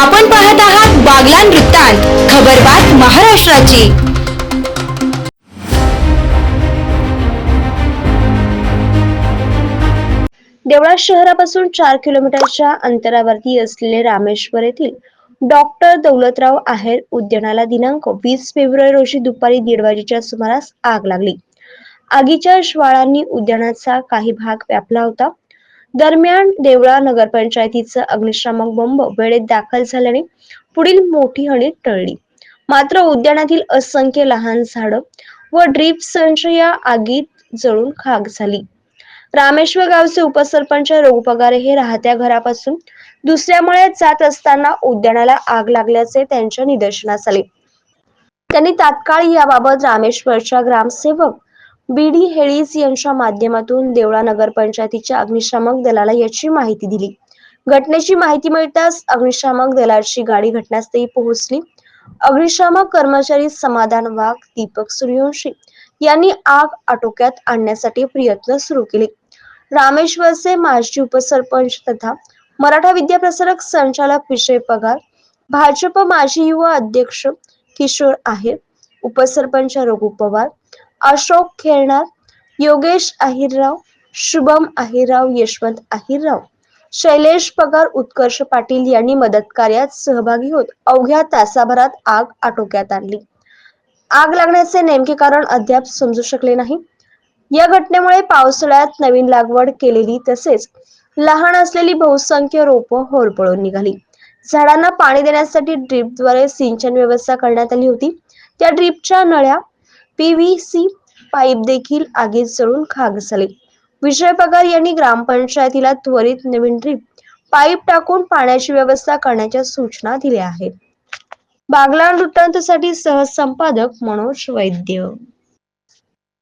आपण पाहत आहात बागलान वृत्तांत खबरबात महाराष्ट्राची. देवळा शहरापासून चार किलोमीटरच्या अंतरावरती असलेले रामेश्वर येथील डॉक्टर दौलतराव आहेर उद्यानाला दिनांक वीस फेब्रुवारी रोजी दुपारी दीड वाजेच्या सुमारास आग लागली. आगीच्या ज्वाळांनी उद्यानाचा काही भाग व्यापला होता. दरम्यान देवळा नगरपंचायतीचा अग्निशामक बंब वेळेत दाखल झाल्याने पुढील मोठी हणी टळली. मात्र उद्यानातील असंख्य लहान झाडं व ड्रीप संच या आगीत जळून खाक झाली. रामेश्वर गावचे उपसरपंच रघु पगारे हे राहत्या घरापासून दुसऱ्या मळ्यात जात असताना उद्यानाला आग लागल्याचे त्यांच्या निदर्शनास आले. त्यांनी तात्काळ याबाबत रामेश्वरच्या ग्रामसेवक बीडी हेळीस यांच्या माध्यमातून देवळा नगरपंचायतीच्या अग्निशामक दलाला याची माहिती दिली. घटनेची माहिती मिळताच अग्निशामक दलाची गाडी घटनास्थळी पोहोचली. अग्निशामक कर्मचारी समाधान वाघ दीपक सूर्यवंशी यांनी आग आटोक्यात आणण्यासाठी प्रयत्न सुरू केले. रामेश्वरचे माजी उपसरपंच तथा मराठा विद्याप्रसारक संचालक विषय पगार भाजप माजी युवा अध्यक्ष किशोर आहेर उपसरपंच रघु पवार अशोक खेळणार योगेश अहिरराव शुभम अहिरराव यशवंत अहिरराव. शैलेश पगार उत्कर्ष पाटील यांनी मदत कार्यात सहभागी होत अवघ्या तासाभरात आग आटोक्यात आणली. आग लागण्याचे नेमके कारण अद्याप समजू शकले नाही. या घटनेमुळे पावसाळ्यात नवीन लागवड केलेली तसेच लहान असलेली बहुसंख्य रोपं होरपळून निघाली. झाडांना पाणी देण्यासाठी ड्रीपद्वारे सिंचन व्यवस्था करण्यात आली होती. त्या ड्रीपच्या नळ्या पीव्हीसी पाईप देखील आगीत जळून खाक झाले. विजय पगार यांनी ग्रामपंचायतीला त्वरित नवीन ड्रीप पाईप टाकून पाण्याची व्यवस्था करण्याच्या सूचना दिल्या आहेत. बागलाण वृत्तांतसाठी सहसंपादक मनोज वैद्य